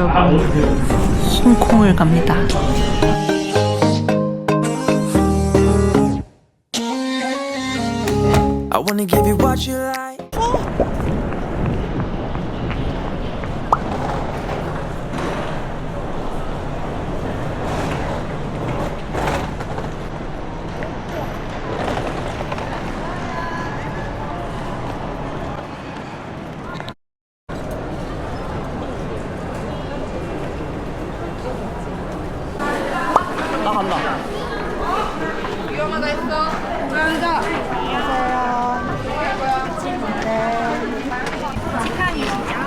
여러분 홍콩을 갑니다. I wanna give you what you like. 나 간다.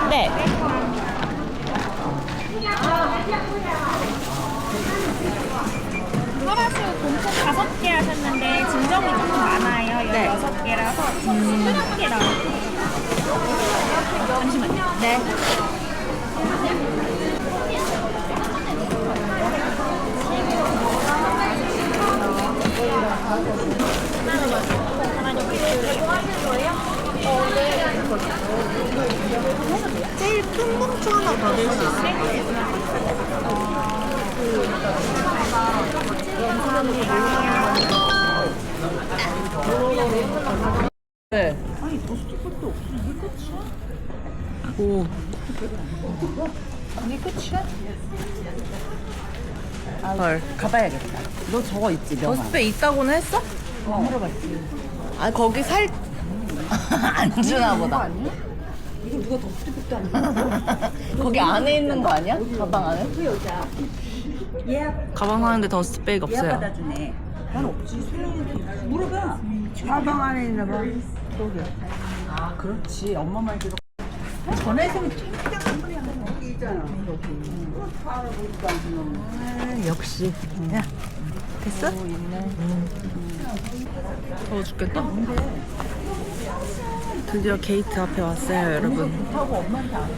네. 화라수 공통 다섯 개 하셨는데 진정이 조금 많아요. 네. 여섯 개라서 스무 개 나올게요. 잠시만요. 네. 제일 큰 봉투 하나 받을 수 있을까요? 네. 아니 버스트밖에 없어. 이게 끝이야? 오. 이게 끝이야? 헐. 가봐야겠다. 너 저거 있지, 명함. 버스페 있다고는 했어? 어, 물어봤지. 아 거기 살 안 주나 보다. 이거 누가 더스트백도 안 거기 안에 있는 거 아니야? 가방 안에? 그 여자. 가방 하는데 더스트백 없어요. 받아주네. 난 없지. 소영이한테 물어봐. 가방 안에 있나 봐. 그러게. 아, 그렇지. 엄마 말 들어. 팅땅 소리 안 나는 여기 있잖아. 여기. 알아보지도 않고. 역시. 야 됐어? 더워 죽겠다. 드디어 게이트 앞에 왔어요, 여러분. 하고 엄마한테 안 해.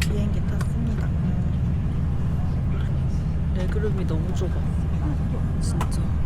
비행기 탔습니다. 레그룸이 너무 좁아. 진짜.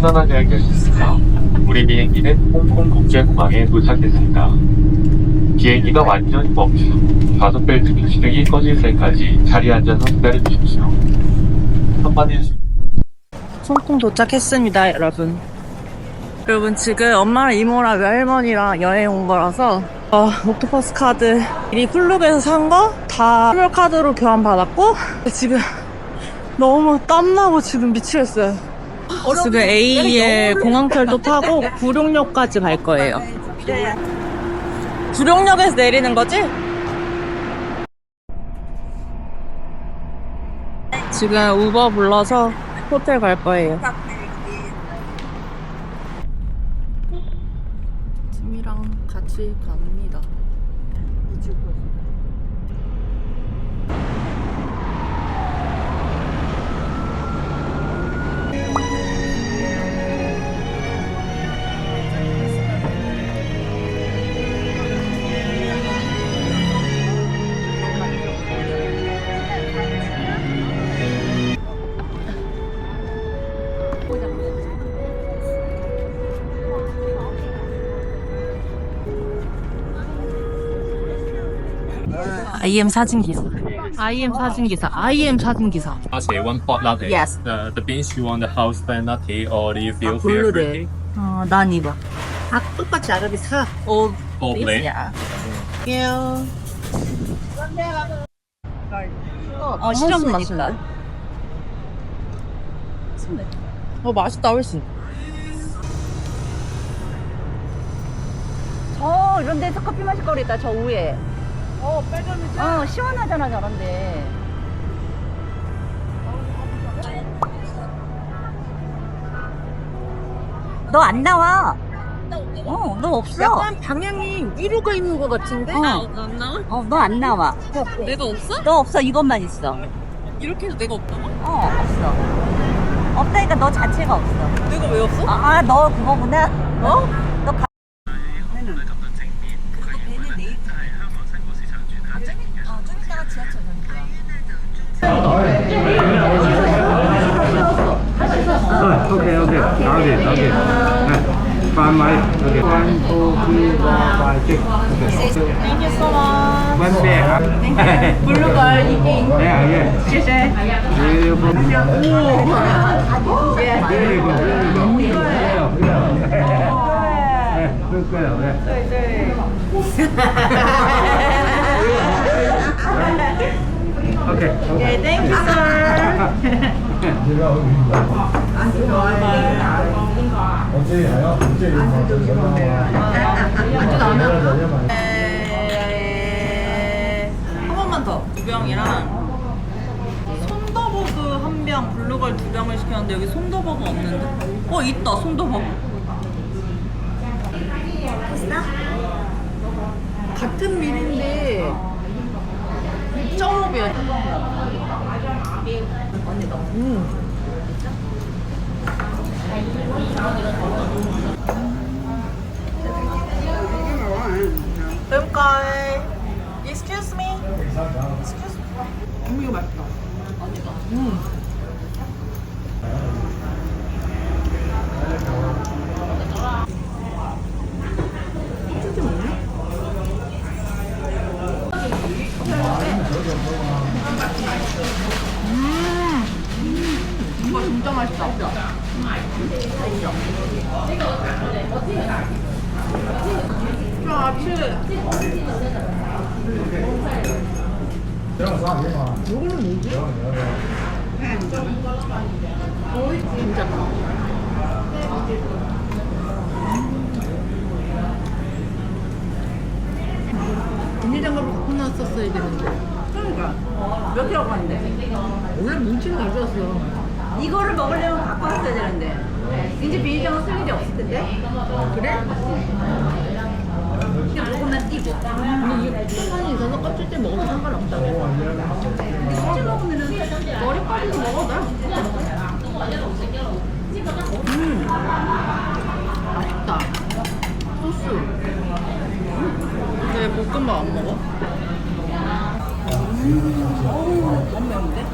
편안하게 알려주세요. 우리 비행기는 홍콩 국제공항에 도착했습니다. 비행기가 완전히 멈추 좌석 벨트 비치등이 꺼질 때까지 자리에 앉아서 기다려 주십시오. 한마디 홍콩 도착했습니다, 여러분. 여러분, 지금 엄마랑 이모랑 외할머니랑 여행 온 거라서, 어, 옥토퍼스 카드, 이 플룩에서 산 거, 다 선물 카드로 교환받았고, 지금 너무 땀나고 지금 미치겠어요. 지금 AEL 공항철도 타고 구룡역까지 갈 거예요. 구룡역에서 내리는 거지? 지금 우버 불러서 호텔 갈 거예요. 팀이랑 같이 IM 사진 기사. IM 사진 기사. IM 사진 기사. latte, one pot latte. Yes. The the beans you want the house blend latte or do you feel 블루데. favorite? 어, 난 이거. 아, 똑같이 아라비스타. 오, Or blend? 야. 요. 어, 실험 맛있다. 어, 맛있다, 훨씬. 저 이런 데서 커피 마실 거 그랬다 저 위에 어 빨간색 어 시원하잖아 저런데 너 안 나와 어 너 없어 약간 방향이 위로가 있는 것 같은데? 어. 안 나와? 어 너 안 나와 내가 없어? 너 없어 이것만 있어 이렇게 해서 내가 없다고? 어 없어 없다니까 너 자체가 없어 내가 왜 없어? 아 너 그거구나 어? 담배 아, 블루걸 이빙. 예, 예. 주제. 오. 예. 오케이. 예, 땡큐 sir. 어제 가요? 어제 아주 나면 두 병이랑 손더버그 한 병, 블루걸 두 병을 시켰는데 여기 손더버그 없는데? 어 있다 손더버그. 같은 밀인데 2.5배야. 뱀깔. Excuse me. Excuse me. 이거 맛있다. 음. 진짜 맛있다. 야, 아치. 비닐장갑을 갖고 나왔었어야 되는데. 그러니까. 몇 킬로 갔는데? 원래 뭉치는 가져왔어. 이거를 먹으려면 갖고 왔어야 되는데. 이제 비닐장갑 쓸 일이 없을 텐데? 그래? 주죠. 근데 이게 콩팥이 있어서 껍질째 먹어도 상관없다고 근데 껍질 먹으면 머리까지도 먹어도 음. 맛있다. 소스. 음. 왜 볶음밥 안 먹어? 어우, 너무 매운데?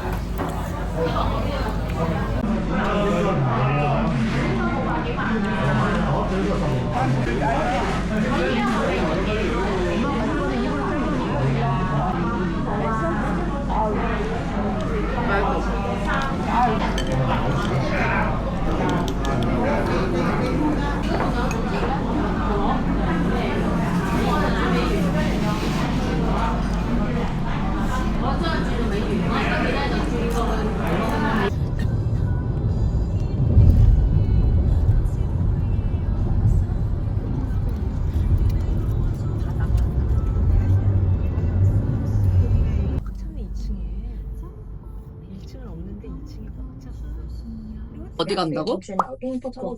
간다고? 어,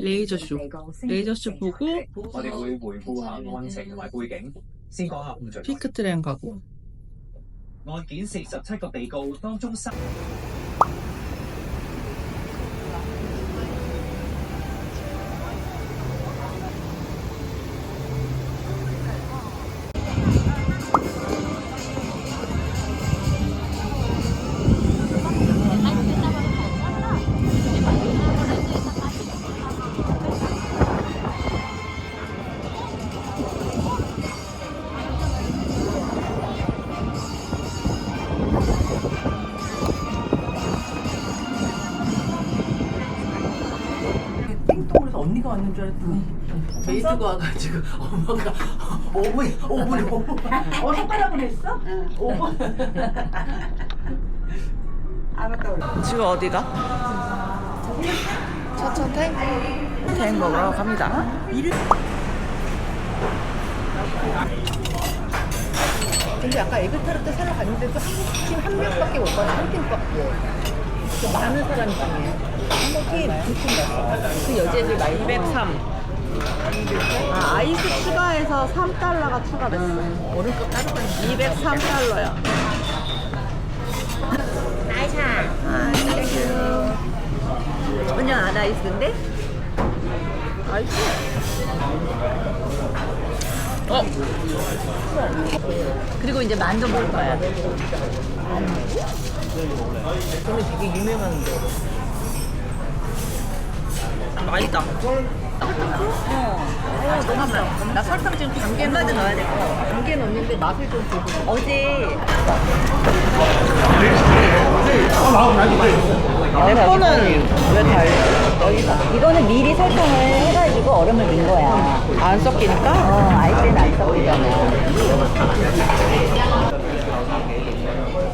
레이저쇼. 레이저쇼 보고 피크트램 음. 가고. 왔는 줄 알았더니 메이드가 와가지고 엄마가 5분, 5분, 5분. 어, 손가락을 했어? 응. 5분. 알았다. 지금 어디가? 차천탱? 탱 먹으러 갑니다. 근데 아까 에그타르트 사러 갔는데도 한국 팀 한 명밖에 못 봤어. 한 팀밖에. 그 많은 사람이 중에. 한국 팀두팀 갔어. 그 여자애들 많이 203. 아, 아이스 추가해서 3달러가 추가됐어. 오른쪽 따로 가는 203달러야. 아, 그냥 안 아이스인데? 아이스. 어, 그리고 이제 먹을 거야. 저는 되게 유명한데. 맛있다. 어, 너무 맛있어. 나 설탕 지금 단계마다 넣어야 돼. 단계 넣는데 맛을 좀 보고. 어제 내 거는 왜 달려? 이거는 미리 설탕을 해가지고 얼음을 넣은 거야. 안 섞이니까? 어, 아이스는 안 섞이잖아.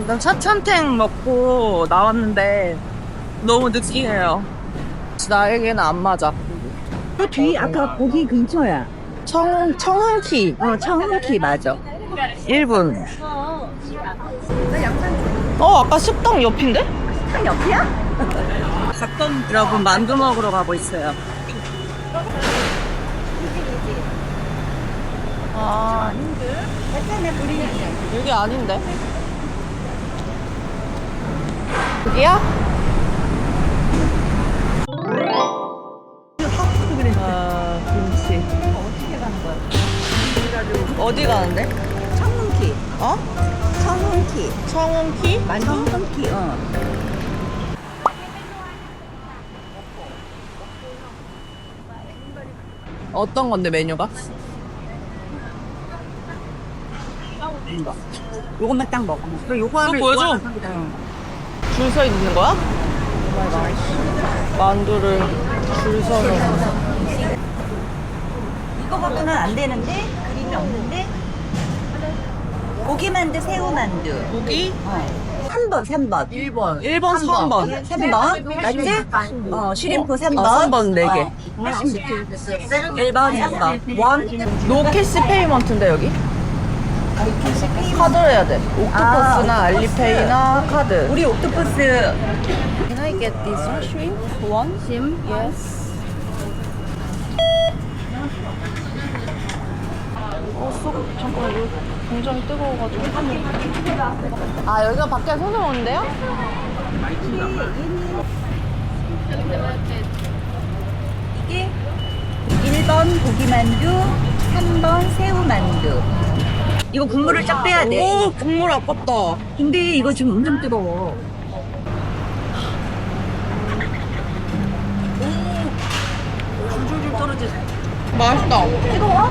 일단 차천탱 먹고 나왔는데 너무 느끼해요. 나에게는 안 맞아. 그 뒤 아까 거기 근처야. 청, 청흥티 어, 청흥키 맞아. 1분. 어, 아까 식당 옆인데? 딱 옆이야? 가끔 여러분 만두 먹으러 가고 있어요. 아, 여기 아닌데? 여기야? 아, 김치. 어떻게 가는 거야? 어디 가는데? 청흥키. 어? 청흥키. 청흥키? 청흥키, 어. 어떤 건데 메뉴가? 요것만 딱 먹어. 그리고 요거 하면 보여줘. 응. 줄서 있는 거야? 만두를 줄 서서. 이거 갖고는 안 되는데? 그림이 없는데? 고기만두, 새우만두. 고기 어. 3번, 3번. 1번 1번 3번 3번. 맞지? 어, 쉬림프 3번. 어, 3번 4개. 1번, 3번. 원. 노 캐시 페이먼트인데 여기? 카드로 해야 돼. 옥토퍼스나 알리페이나 카드. 우리 옥토퍼스. Can I get this one shrimp? One? Shrimp? Yes. 어, 쏙, 잠깐만, 이거 굉장히 뜨거워가지고. 아, 여기가 밖에 손을 오는데요? 이게 1번 고기만두, 3번 새우만두. 이거 국물을 쫙 빼야 돼. 오, 국물 아깝다. 근데 이거 지금 엄청 뜨거워. 줄줄줄. 맛있다. 뜨거워?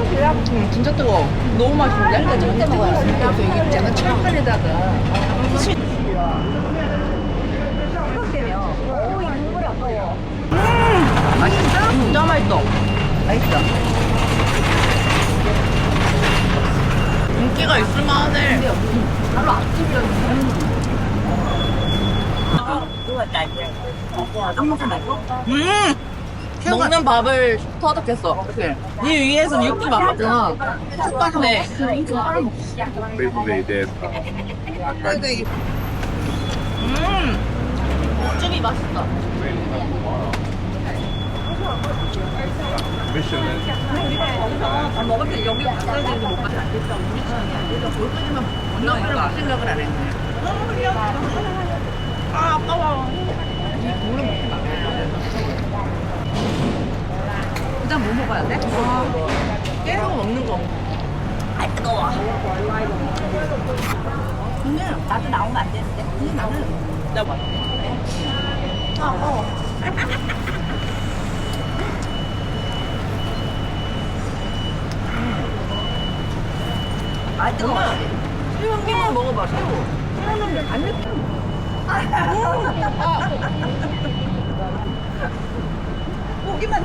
응, 진짜 뜨거워. 너무 맛있는데? 근데 절대 먹어야 돼. 이게 있잖아, 철판에다가. 음, 맛있어? 진짜 맛있어. 맛있어. 인기가 있을만하네. 음! 먹는 밥을 터득했어. 이 위에서 육즙 맛봤잖아. 촉촉해. 음! 육즙이 맛있다. 그다음 뭐 먹어야 돼? 계속 먹는 거. 나도 나오면 안 되는데. 근데 나는 나 뭐. 아 어. 아 뜨거워. 새우 끼만 먹어봐 새우. 새우는 안 맵다. 고기만.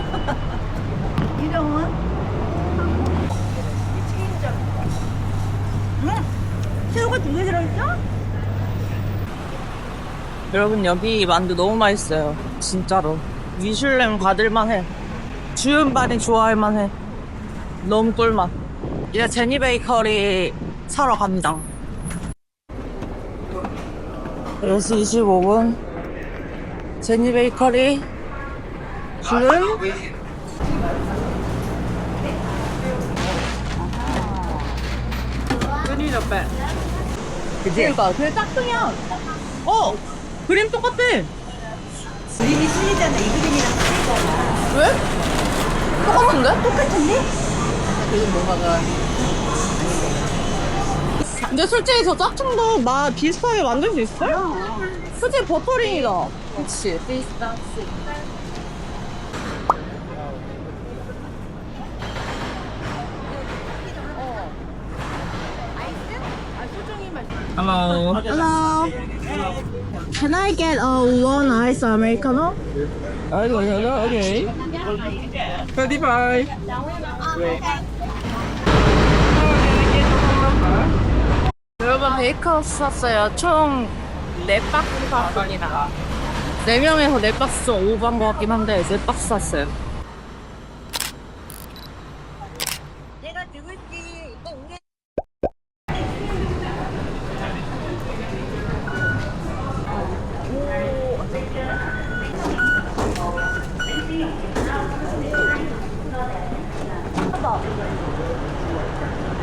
이름은? 응? 새우가 두 개 들어있어? 여러분 여기 만두 너무 맛있어요. 진짜로. 미슐랭 받을만 해. 주윤반이 좋아할 만해. 너무 꿀맛. 이제 제니 베이커리 사러 갑니다. 10시 25분. 제니 베이커리. 지금 그치? 그니까, 그게 짝퉁이야. 어! 그림 똑같아. 그림이 틀리잖아. 이 그림이랑 틀리잖아. 왜? 똑같은데? 똑같은데? 지금 뭔가가. 근데 솔직히 저 짝퉁도 맛 비슷하게 만들 수 있어요? 솔직히 버터링이다. 그치. Hello. Hello. Can I get a one ice americano? I don't know. Okay. 35. 여러분 베이커스 샀어요. 총 4박스 샀습니다. 4명에서 4박스 좀 오버한 것 같긴 한데 4박스 샀어요. 내가 누굴지 이거 우리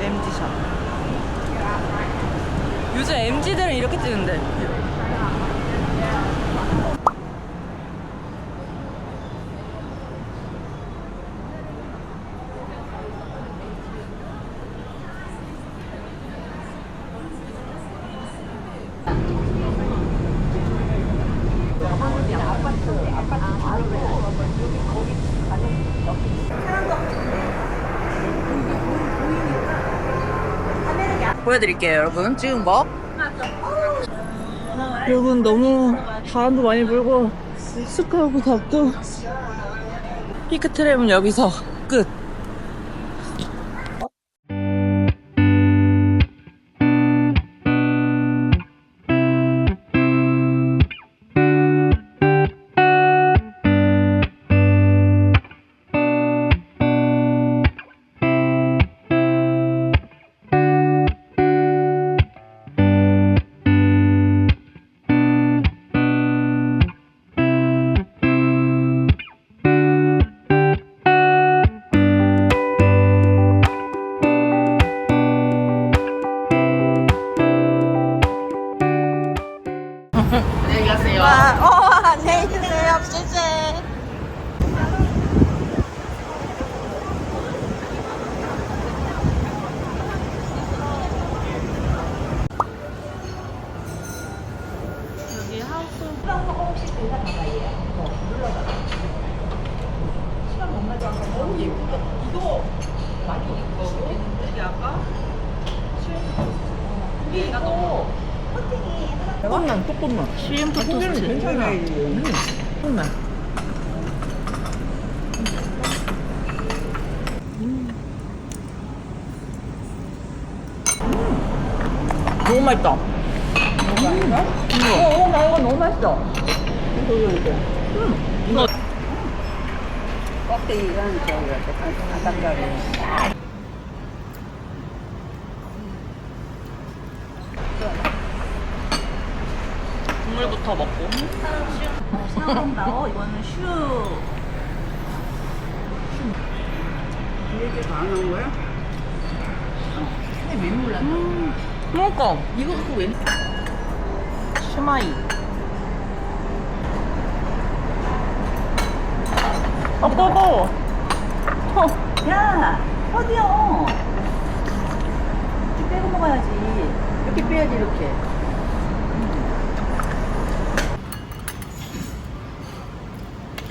MG샷. 요즘 MG들은 이렇게 찍는데. 보여드릴게요, 여러분. 지금 뭐? 여러분, 너무 바람도 많이 불고, 습하고 덥고, 피크 트랩은 여기서 가세요. 아, 어, 안녕히 계세요. 쎄쎄. 여기 하우스 조금만 조금만 시림프 토스트. 괜찮아. 조금만 너무 맛있다. 어, 나 이거 너무 맛있어. 이거 껍데기랑 저기 이렇게. 국물부터 먹고 어, 이거는 슈. 이렇게 다안한 거야? 그러니까 이거 갖고 왜 슈마이 아 뜨거워 야, 어디요? 이렇게 빼고 먹어야지. 이렇게 빼야지, 이렇게.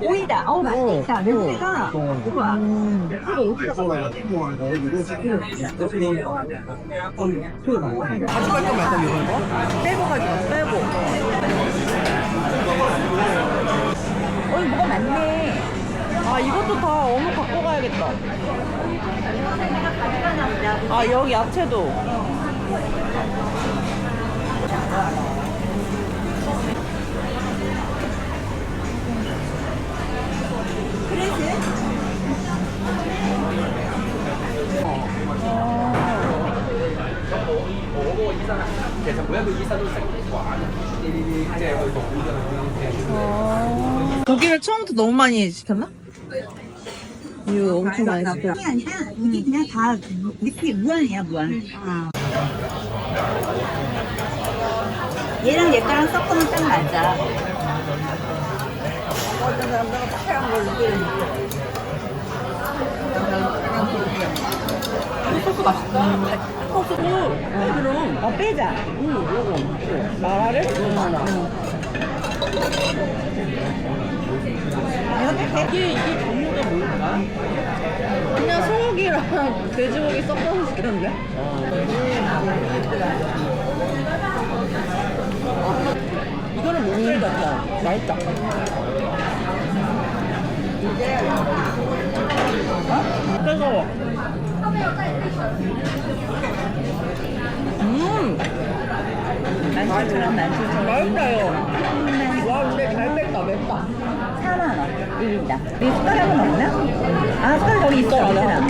오이다. 어우, 맛있다. 냄새가. 우와. 가져갈 거면 약간 이런 거? 빼고 가져가 빼고 어, 이거 뭐가 많네. 아 이것도 다 어묵 갖고 가야겠다 아 여기 야채도 고기를 처음부터 너무 많이 시켰나? 이거 엄청 많이 시켰 이게 아니라 이게 그냥 다 느낌이 무한이야, 무한. 얘랑 얘 거랑 섞으면 딱 맞아. 어떤 사람들은 걸이게. 소스 맛있다 소스 그럼 어, 빼자. 마라를? 이게 이게 종류가 뭘까? 그냥 소고기랑 돼지고기 섞어서 시켰는데? 이거는 목살 같다. 맛있다. 어? 뜨거워. 음! 난초처럼 난초처럼. 맛있다요. 와, 근데 잘 뺐다, 맵다. 4만원. 1인당. 이 숟가락은 없나? 아, 숟가락 거기 있어. 있잖아.